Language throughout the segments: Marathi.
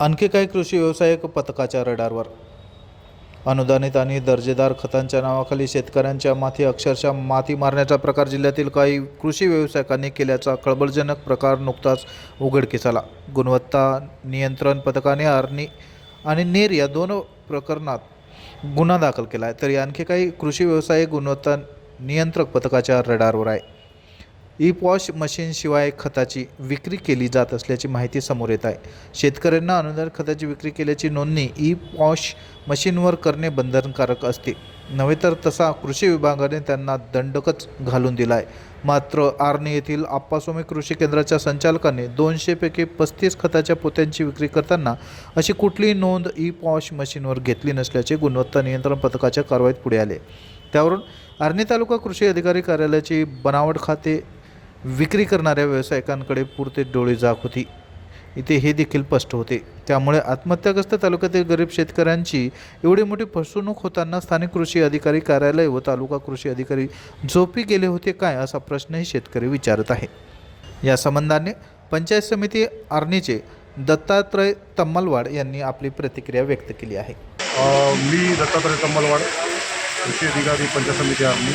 आणखी काही कृषी व्यावसायिक पथकाच्या रडारवर. अनुदानित आणि दर्जेदार खतांच्या नावाखाली शेतकऱ्यांच्या माथी अक्षरशः माती मारण्याचा प्रकार जिल्ह्यातील काही कृषी व्यावसायिकांनी केल्याचा खळबळजनक प्रकार नुकताच उघडकीस आला. गुणवत्ता नियंत्रण पथकाने आर्नी आणि नेर या दोन प्रकरणात गुन्हा दाखल केला आहे. तरी आणखी काही कृषी व्यावसायिक गुणवत्ता नियंत्रक पथकाच्या रडारवर आहे. ई पॉश मशीनशिवाय खताची विक्री केली जात असल्याची माहिती समोर येत आहे. शेतकऱ्यांना अनुदान खताची विक्री केल्याची नोंदणी ई पॉश मशीनवर करणे बंधनकारक असते. नव्हे तर तसा कृषी विभागाने त्यांना दंडकच घालून दिला आहे मात्र आर्णी येथील आप्पास्वामी कृषी केंद्राच्या संचालकाने दोनशेपैकी पस्तीस खताच्या पोत्यांची विक्री करताना अशी कुठलीही नोंद ई पॉश मशीनवर घेतली नसल्याचे गुणवत्ता नियंत्रण पथकाच्या कारवाईत पुढे आले. त्यावरून आर्णी तालुका कृषी अधिकारी कार्यालयाची बनावट खाते विक्री करणाऱ्या व्यावसायिकांकडे पुरते डोळे जाग होती. इथे हे देखील स्पष्ट होते. त्यामुळे आत्महत्याग्रस्त तालुक्यातील गरीब शेतकऱ्यांची एवढी मोठी फसवणूक होताना स्थानिक कृषी अधिकारी कार्यालय व तालुका कृषी अधिकारी झोपी गेले होते काय असा प्रश्नही शेतकरी विचारत आहे. या संबंधाने पंचायत समिती आर्नीचे दत्तात्रय तम्मलवाड यांनी आपली प्रतिक्रिया व्यक्त केली आहे. मी दत्तात्रय तम्मलवाड कृषी अधिकारी पंचायत समिती आर्मी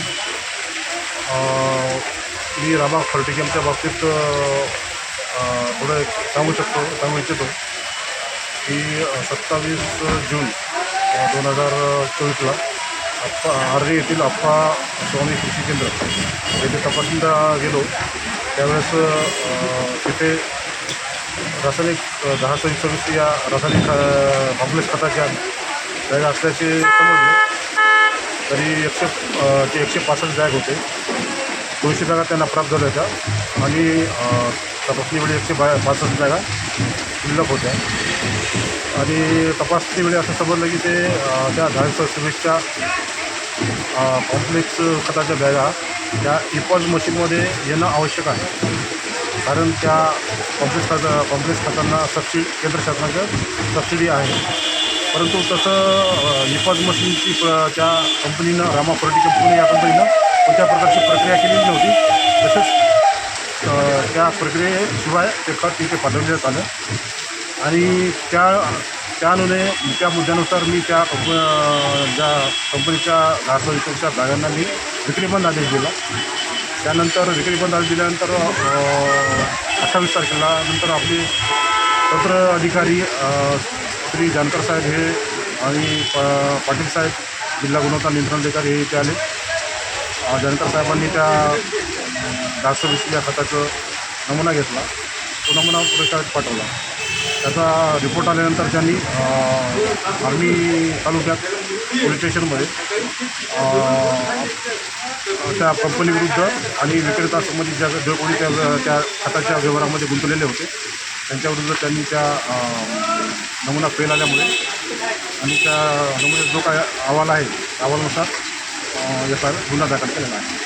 मी रामा फर्टिकमच्या बाबतीत थोडं सांगू शकतो सांगू इच्छितो की सत्तावीस जून दोन हजार चोवीसला आप्पा आर्णी येथील आप्पा स्वामी कृषी केंद्र येथे तपासणीला गेलो. त्यावेळेस तिथे रासायनिक दहा सव्वीस सव्वीस या रासायनिक कॉम्प्लेक्स खताच्या बॅग असल्याचे समजले. तरी एकशे ते एकशे पासष्ट बॅग होते. दोनशे बॅगा त्यांना प्राप्त झाल्या होत्या आणि तपासणीवेळी एकशे बा पासष्ट बॅगा शिल्लक होत्या. आणि तपासणीवेळी असं समजलं की ते त्या दहा सिमेंटच्या कॉम्प्लेक्स खताच्या बॅगा त्या इपॉज मशीनमध्ये येणं आवश्यक आहे. कारण त्या कॉम्प्लेक्स खाता कॉम्प्लेक्स खात्यांना सबसिडी केंद्र शासनाचं सबसिडी आहे. परंतु तसं इपॉज मशीनची त्या कंपनीनं रामा फॉर्टी कंपनी या कंपनीनं कोणत्या प्रकारची प्रक्रिया केलेली नव्हती. तसंच त्या प्रक्रियेशिवाय ते खत तिथे पाठवण्यात आलं. आणि त्या त्या अनुने त्या मुद्द्यानुसार मी त्या कंप ज्या कंपनीच्या दहा जागांना मी विक्रीबंद आदेश दिला. त्यानंतर विक्रीबंद आदेश दिल्यानंतर अठ्ठावीस तारखेला नंतर आपले पत्र अधिकारी श्री जानकर साहेब हे आणि प पाटील साहेब जिल्हा गुणवत्ता नियंत्रण अधिकारी हे इथे आले. जनता साहेबांनी त्या दहाशे वीस या खताचं नमुना घेतला. तो नमुना प्रशाळेत पाठवला. त्याचा रिपोर्ट आल्यानंतर त्यांनी आर्मी तालुक्यात पोलीस स्टेशनमध्ये त्या कंपनीविरुद्ध आणि विक्रेता संबंधित ज्या जो कोणी त्या त्या खताच्या व्यवहारामध्ये गुंतलेले होते त्यांच्याविरुद्ध त्यांनी त्या नमुना फेल आल्यामुळे आणि त्या नमुन्यात जो काय अहवाल आहे अहवालानुसार एफ आय आर गुन्हा दाखल केलेला आहे